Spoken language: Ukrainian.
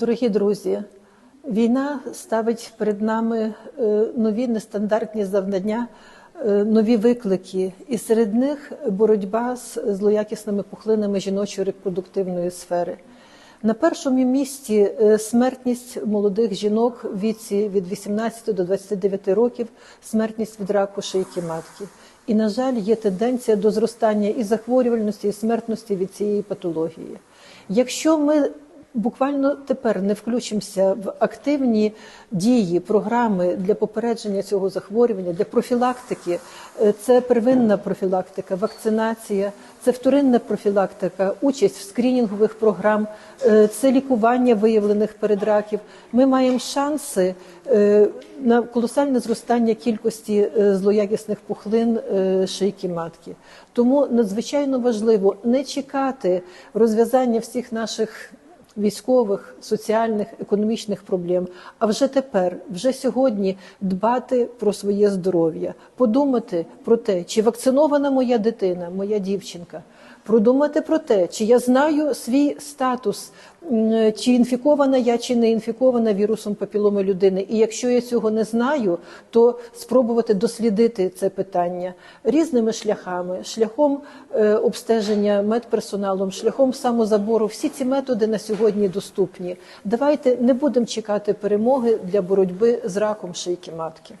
Дорогі друзі, війна ставить перед нами е, нові нестандартні завдання, е, нові виклики, і серед них боротьба з злоякісними пухлинами жіночої репродуктивної сфери. На першому місці е, смертність молодих жінок в віці від 18 до 29 років, смертність від раку шийки матки. І, на жаль, є тенденція до зростання і захворювальності, і смертності від цієї патології. Якщо ми буквально тепер не включимося в активні дії, програми для попередження цього захворювання, для профілактики, е, це первинна профілактика, вакцинація, це вторинна профілактика, участь в скринінгових програм, е, це лікування виявлених передраків. Ми маємо шанси е, на колосальне зростання кількості злоякісних пухлин шийки матки. Тому надзвичайно важливо не чекати розв'язання всіх наших військових, соціальних, економічних проблем, а вже тепер, вже сьогодні дбати про своє здоров'я, подумати про те, чи вакцинована моя дитина, моя дівчинка. Продумати про те, чи я знаю свій статус, чи інфікована я, чи не інфікована вірусом папіломи людини. І якщо я цього не знаю, то спробувати дослідити це питання різними шляхами, шляхом е, обстеження медперсоналом, шляхом самозабору. Всі ці методи на сьогодні доступні. Давайте не будемо чекати перемоги для боротьби з раком шийки матки.